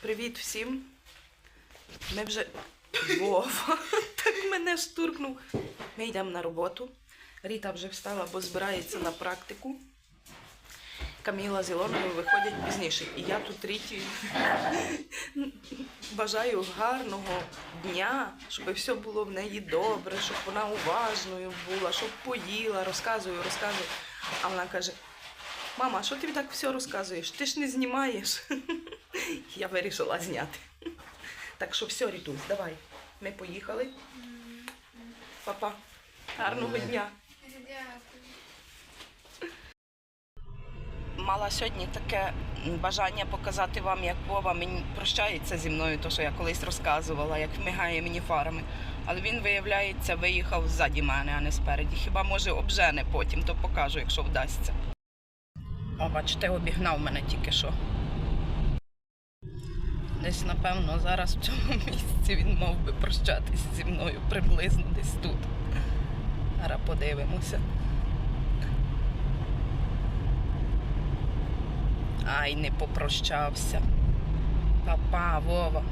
Привіт всім. Ми вже Вова так мене штуркнув. Ми йдемо на роботу. Ріта вже встала, бо збирається на практику. Каміла з Ілоною виходять пізніше. І я тут Ріті бажаю гарного дня, щоб все було в неї добре, щоб вона уважною була, щоб поїла, розказую, розказую. А вона каже: Мама, що ти так все розказуєш? Ти ж не знімаєш. Я вирішила зняти. Так що все, Рітусь, давай. Ми поїхали. Папа, гарного дня. Мала сьогодні таке бажання показати вам, як Вова мені прощається зі мною, то що я колись розказувала, як мигає мені фарами. Але він, виявляється, виїхав ззаді мене, а не спереді. Хіба може обжене потім, то покажу, якщо вдасться. О, бачите, обігнав мене тільки що. Десь, напевно, зараз в цьому місці він мав би прощатись зі мною приблизно десь тут. Зараз подивимося. Ай, не попрощався. Папа, Вова.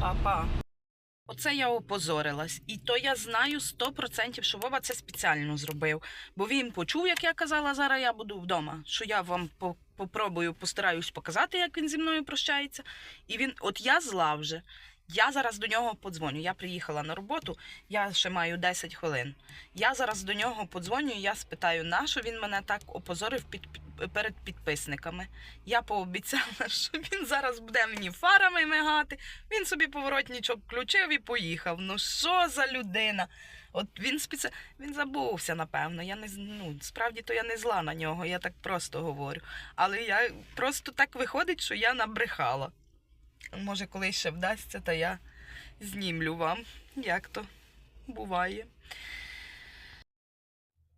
Папа. Оце я опозорилась. І то я знаю 100%, що Вова це спеціально зробив. Бо він почув, як я казала, зараз я буду вдома. Що я вам по- попробую, постараюсь показати, як він зі мною прощається. І він, от я зла вже. Я зараз до нього подзвоню. Я приїхала на роботу, я ще маю 10 хвилин. Я зараз до нього подзвоню, я спитаю, на що він мене так опозорив під, перед підписниками. Я пообіцяла, що він зараз буде мені фарами мигати. Він собі поворотничок включив і поїхав. Ну що за людина? От він спеці... він забувся, напевно. Я не ну, справді то я не зла на нього, я так просто говорю. Але я просто так виходить, що я набрехала. Може, колись ще вдасться, та я знімлю вам, як то буває.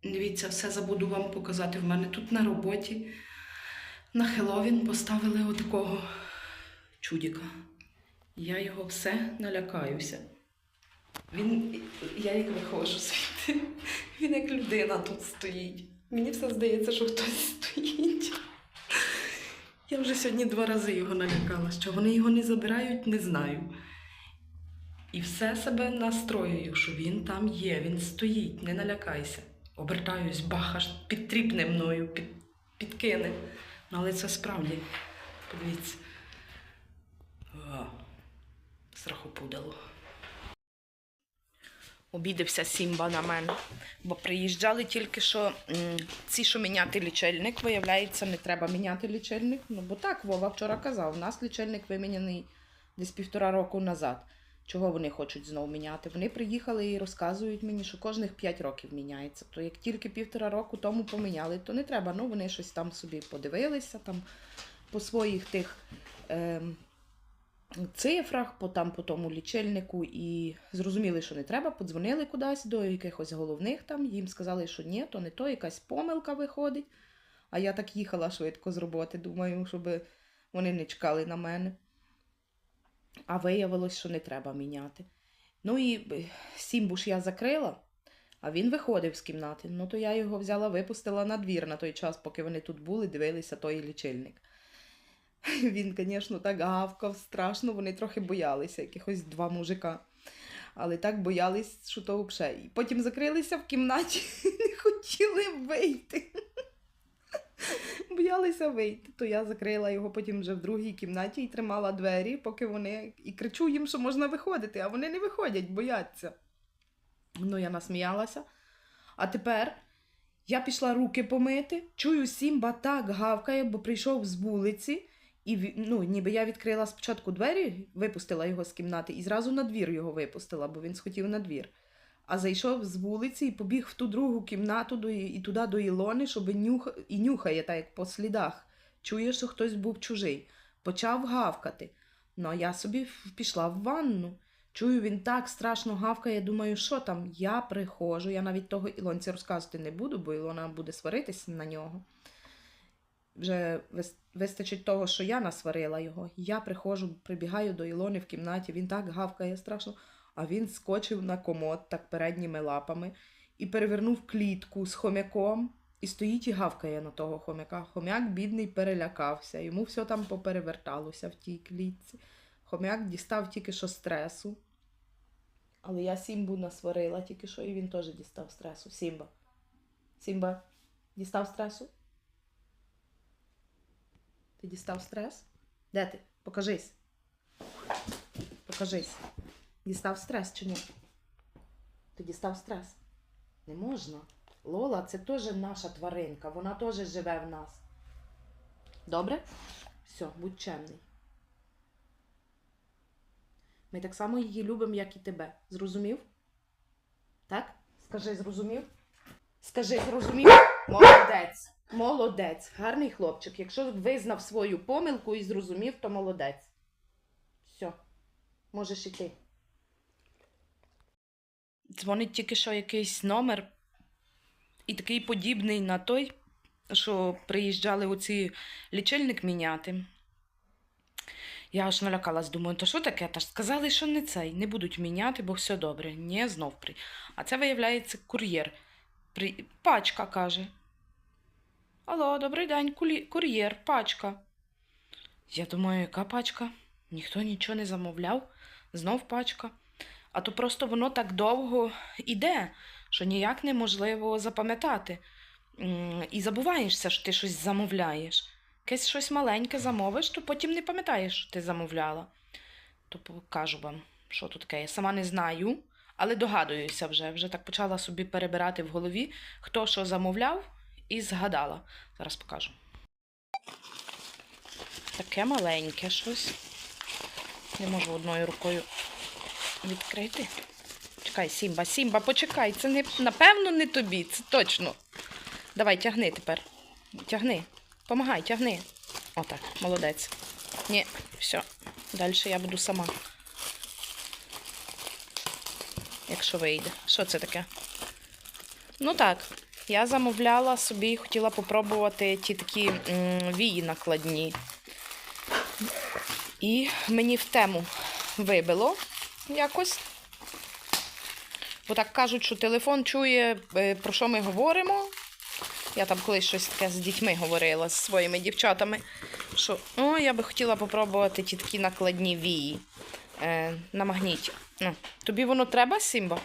Дивіться, все забуду вам показати. В мене тут на роботі на Хеловін поставили отакого чудіка. Я його все налякаюся. Він, я як виходжу звідти, він як людина тут стоїть. Мені все здається, що хтось стоїть. Я вже сьогодні два рази його налякала. Що вони його не забирають, не знаю. І все себе настроюю, що він там є, він стоїть, не налякайся. Обертаюсь, бах, аж підтріпне мною, під, підкине. Ну, але це справді, подивіться. Страхопудало. Обідався Сімба на мене, бо приїжджали тільки що ці, що міняти лічильник, виявляється, не треба міняти лічильник. Ну, бо так, Вова вчора казав, у нас лічильник виміняний десь півтора року назад. Чого вони хочуть знову міняти? Вони приїхали і розказують мені, що кожних 5 років міняється. То як тільки півтора року тому поміняли, то не треба. Ну, вони щось там собі подивилися там по своїх тих. Ем, цифрах, по там по тому лічильнику, і зрозуміли, що не треба, подзвонили кудись до якихось головних там, їм сказали, що ні, то не то, якась помилка виходить. А я так їхала швидко з роботи, думаю, щоб вони не чекали на мене. А виявилось, що не треба міняти. Ну і сімбуш я закрила, а він виходив з кімнати. Ну, то я його взяла, випустила на двір на той час, поки вони тут були, дивилися той лічильник. Він, звісно, так гавкав страшно, вони трохи боялися, якихось два мужика. Але так боялись, що то взагалі. І потім закрилися в кімнаті не хотіли вийти. Боялися вийти. То я закрила його потім вже в другій кімнаті і тримала двері, поки вони. І кричу їм, що можна виходити, а вони не виходять, бояться. Ну, я насміялася. А тепер я пішла руки помити, чую, Сімба так гавкає, бо прийшов з вулиці. І ну, ніби я відкрила спочатку двері, випустила його з кімнати і зразу на двір його випустила, бо він схотів на двір. А зайшов з вулиці і побіг в ту другу кімнату до, І- туди до Ілони, щоб нюх... і нюхає, так як по слідах. Чує, що хтось був чужий. Почав гавкати. Ну, а я собі пішла в ванну. Чую, він так страшно гавкає. Думаю, що там? Я приходжу. Я навіть того Ілонці розказувати не буду, бо Ілона буде сваритись на нього. Вже вистачить того, що я насварила його. Я приходжу, прибігаю до Ілони в кімнаті, він так гавкає страшно, а він скочив на комод так передніми лапами і перевернув клітку з хомяком І стоїть і гавкає на того хомяка. Хомяк, бідний, перелякався. Йому все там попереверталося в тій клітці. Хомяк дістав тільки що стресу. Але я Сімбу насварила тільки що, і він теж дістав стресу. Сімба. Сімба, дістав стресу? Ти дістав стрес? Де ти? Покажись. Покажись. Дістав стрес чи ні? Ти дістав стрес? Не можна. Лола це теж наша тваринка, вона теж живе в нас. Добре? Все, будь чемний. Ми так само її любимо, як і тебе. Зрозумів? Так? Скажи, зрозумів? Скажи, зрозумів? Молодець. Молодець. Гарний хлопчик. Якщо визнав свою помилку і зрозумів, то молодець. Все. Можеш іти. Дзвонить тільки що якийсь номер, і такий подібний на той, що приїжджали оці лічильник міняти. Я аж налякалась, думаю, то що таке? Та ж сказали, що не цей, не будуть міняти, бо все добре. Ні, знов при. А це виявляється кур'єр. При... Пачка каже. Алло, добрий день, кулі... кур'єр, пачка. Я думаю, яка пачка? Ніхто нічого не замовляв, знов пачка. А то просто воно так довго іде, що ніяк неможливо запам'ятати. І забуваєшся, що ти щось замовляєш. Якесь щось маленьке замовиш, то потім не пам'ятаєш, що ти замовляла. То покажу вам, що тут таке. Я сама не знаю, але догадуюся вже. Вже так почала собі перебирати в голові, хто що замовляв, і згадала. Зараз покажу. Таке маленьке щось. Не можу одною рукою відкрити. Чекай, Сімба, Сімба, почекай. Це не, напевно не тобі, це точно. Давай, тягни тепер. Тягни. Помагай, тягни. Отак, молодець. Ні, все. Далі я буду сама. Якщо вийде. Що це таке? Ну так, я замовляла собі, хотіла попробувати ті такі вії накладні. І мені в тему вибило якось. Бо так кажуть, що телефон чує, е, про що ми говоримо. Я там колись щось таке з дітьми говорила, з своїми дівчатами. Що о, я би хотіла попробувати ті такі накладні вії е, на магніті. Ну, тобі воно треба, Сімба?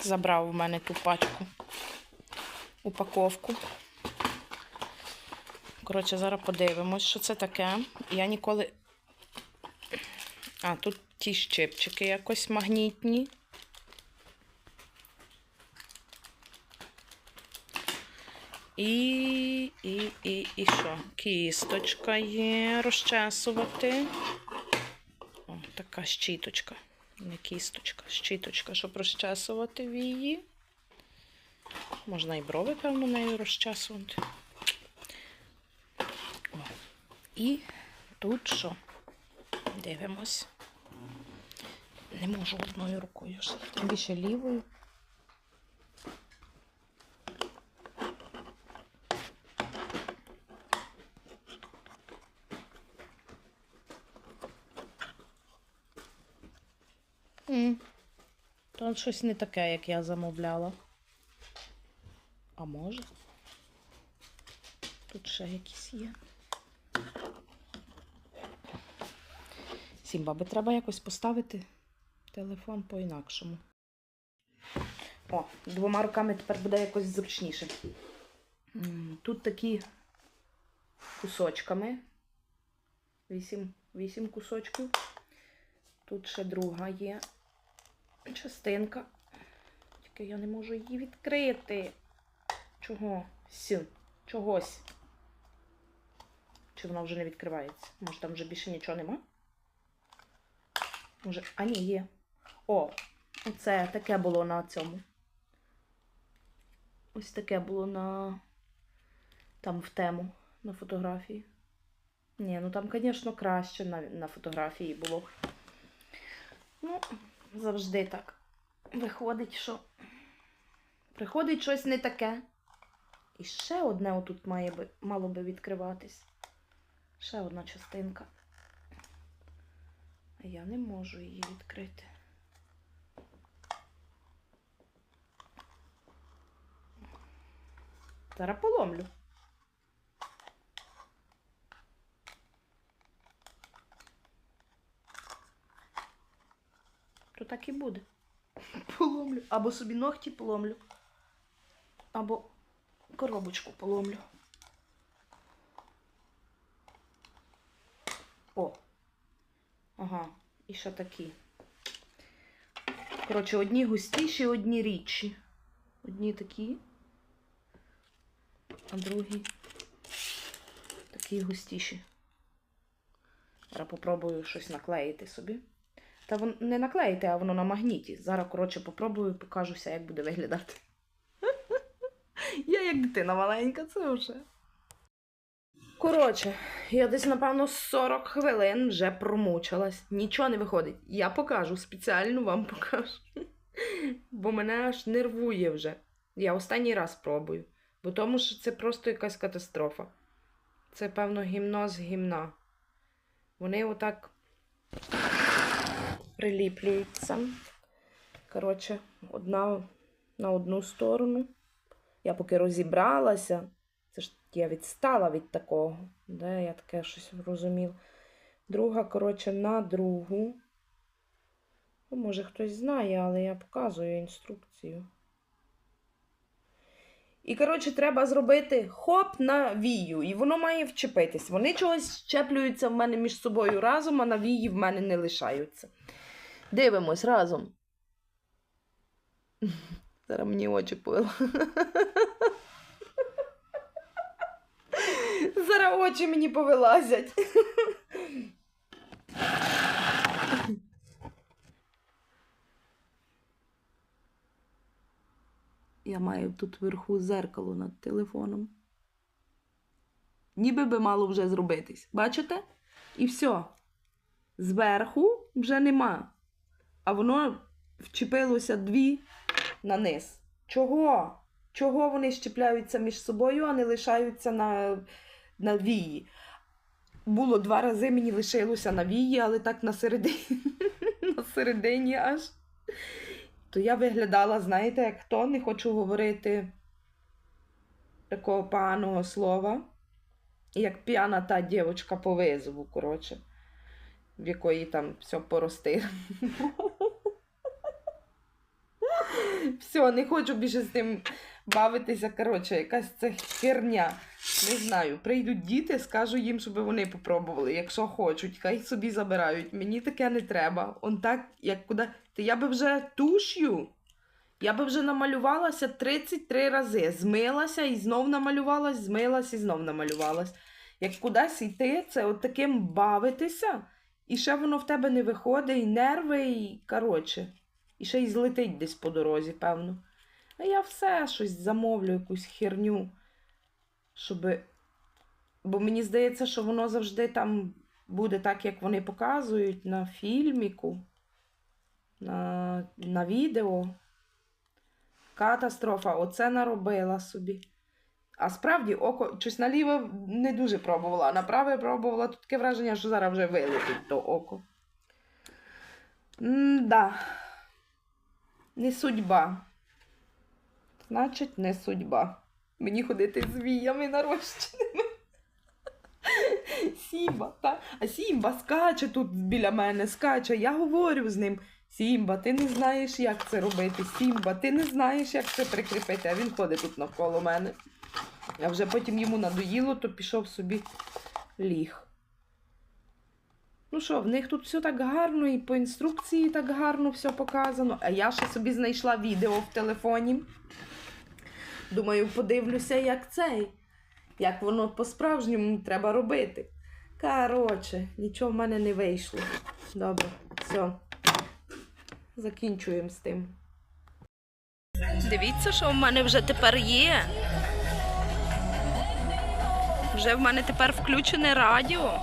Забрав у мене ту пачку. Упаковку. Коротше, зараз подивимось, що це таке. Я ніколи. А, тут ті щипчики якось магнітні. І, і, і, і що? Кісточка є розчесувати. О, така щіточка. Не кісточка, щіточка, щоб розчесувати вії. Можна і брови, певно, нею розчесувати. О. І тут що? Дивимось. Не можу одною рукою. Тим більше лівою. М. Щось не таке, як я замовляла. А може? Тут ще якісь є. Сімба, би треба якось поставити телефон по-інакшому. О, двома руками тепер буде якось зручніше. Тут такі кусочками. Вісім, вісім кусочків. Тут ще друга є частинка. Тільки я не можу її відкрити. Чого? Сю. Чогось. Чи вона вже не відкривається? Може там вже більше нічого нема? Може. А ні, є. О, оце таке було на цьому. Ось таке було на. Там в тему на фотографії. Ні, ну там, звісно, краще на, на фотографії було. Ну, завжди так. Виходить, що приходить щось не таке. І ще одне отут має би, мало би відкриватись. Ще одна частинка. А я не можу її відкрити. Зараз поломлю. То так і буде. Поломлю. Або собі ногті поломлю. Або коробочку поломлю. О. Ага, і ще такі. Коротше, одні густіші, одні рідші. Одні такі, а другі такі густіші. Зараз попробую щось наклеїти собі. Та вон не наклеїти, а воно на магніті. Зараз, коротше, попробую, покажуся, як буде виглядати. Я як дитина маленька, це вже. Коротше, я десь, напевно, 40 хвилин вже промучилась. Нічого не виходить. Я покажу, спеціально вам покажу. Бо мене аж нервує вже. Я останній раз пробую. Бо тому що це просто якась катастрофа. Це, певно, гімно з гімна. Вони отак приліплюються. Коротше, одна на одну сторону. Я поки розібралася. Це ж я відстала від такого. Де я таке щось розумів. Друга, коротше, на другу. Ну, може, хтось знає, але я показую інструкцію. І, коротше, треба зробити хоп на вію, і воно має вчепитись. Вони чогось щеплюються в мене між собою разом, а на вії в мене не лишаються. Дивимось разом. Зараз мені очі пили. Зараз очі мені повилазять. Я маю тут вверху зеркало над телефоном. Ніби би мало вже зробитись. Бачите? І все. Зверху вже нема. А воно вчепилося дві на низ. Чого? Чого вони щепляються між собою, а не лишаються на, на вії? Було два рази, мені лишилося на вії, але так на середині, на середині аж. То я виглядала, знаєте, як хто, не хочу говорити такого поганого слова, як п'яна та дівчинка по визову, коротше, в якої там все порости. Все, не хочу більше з тим бавитися. Коротше, якась це херня. Не знаю. Прийдуть діти, скажу їм, щоб вони попробували, якщо хочуть, хай собі забирають. Мені таке не треба. Он так, як куди. Та я би вже туш'ю. Я би вже намалювалася 33 рази. Змилася і знов намалювалась, змилась і знов намалювалась. Як кудись йти, це от таким бавитися, і ще воно в тебе не виходить, і нерви, і коротше. І ще й злетить десь по дорозі, певно. А я все щось замовлю, якусь херню. Щоб. Бо мені здається, що воно завжди там буде так, як вони показують на фільміку, на, на відео. Катастрофа, оце наробила собі. А справді око щось наліве не дуже пробувала, а на праве пробувала тут таке враження, що зараз вже вилетить то око. М-да. Не судьба. Значить, не судьба. Мені ходити з віями нарощеними. Сімба, та? А Сімба скаче тут біля мене, скаче. Я говорю з ним. Сімба, ти не знаєш, як це робити. Сімба, ти не знаєш, як це прикріпити. А він ходить тут навколо мене. А вже потім йому надоїло, то пішов собі ліг. Ну що, в них тут все так гарно, і по інструкції так гарно все показано. А я ще собі знайшла відео в телефоні. Думаю, подивлюся, як цей. Як воно по-справжньому треба робити. Коротше, нічого в мене не вийшло. Добре, все. Закінчуємо з тим. Дивіться, що в мене вже тепер є. Вже в мене тепер включене радіо.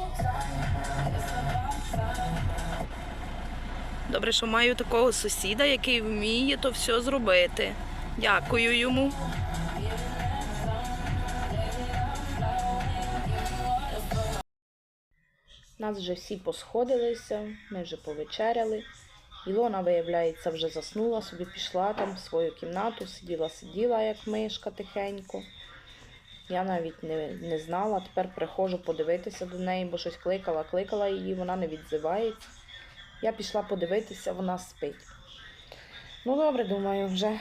Добре, що маю такого сусіда, який вміє то все зробити. Дякую йому. Нас вже всі посходилися, ми вже повечеряли. Ілона, виявляється, вже заснула, собі пішла там в свою кімнату, сиділа, сиділа, як мишка тихенько. Я навіть не, не знала. Тепер приходжу подивитися до неї, бо щось кликала, кликала її, вона не відзивається. Я пішла подивитися, вона спить. Ну, добре, думаю, вже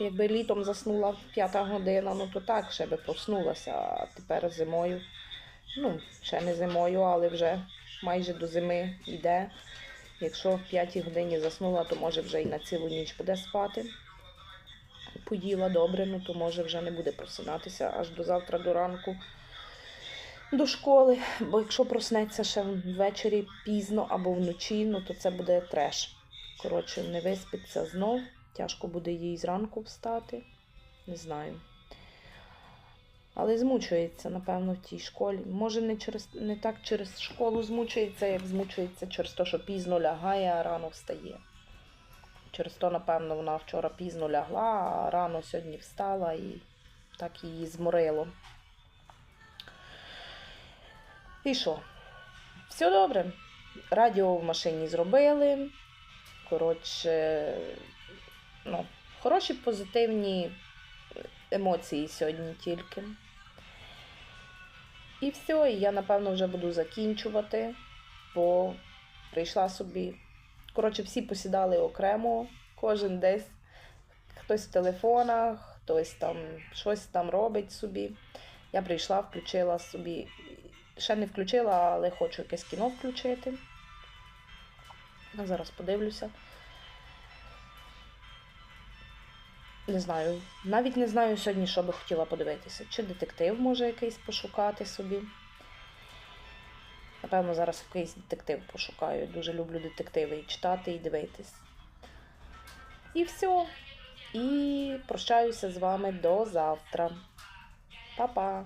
якби літом заснула п'ята година, ну то так, ще би проснулася, а тепер зимою. Ну, ще не зимою, але вже майже до зими йде. Якщо в п'ятій годині заснула, то може вже і на цілу ніч буде спати. Поїла добре, ну то може вже не буде просинатися аж до завтра до ранку до школи. Бо якщо проснеться ще ввечері пізно або вночі, ну то це буде треш. Коротше, не виспиться знов. Тяжко буде їй зранку встати. Не знаю. Але змучується, напевно, в тій школі. Може, не, через, не так через школу змучується, як змучується через те, що пізно лягає, а рано встає. Через то, напевно, вона вчора пізно лягла, а рано сьогодні встала і так її зморило. І що? Все добре. Радіо в машині зробили. Коротше, ну, хороші позитивні емоції сьогодні тільки. І все, і я, напевно, вже буду закінчувати, бо прийшла собі. Коротше, всі посідали окремо, кожен десь. Хтось в телефонах, хтось там щось там робить собі. Я прийшла, включила собі. Ще не включила, але хочу якесь кіно включити. Я зараз подивлюся. Не знаю. Навіть не знаю сьогодні, що би хотіла подивитися. Чи детектив може якийсь пошукати собі. Напевно, зараз якийсь детектив пошукаю. Дуже люблю детективи і читати, і дивитись. І все. І прощаюся з вами до завтра. Па-па!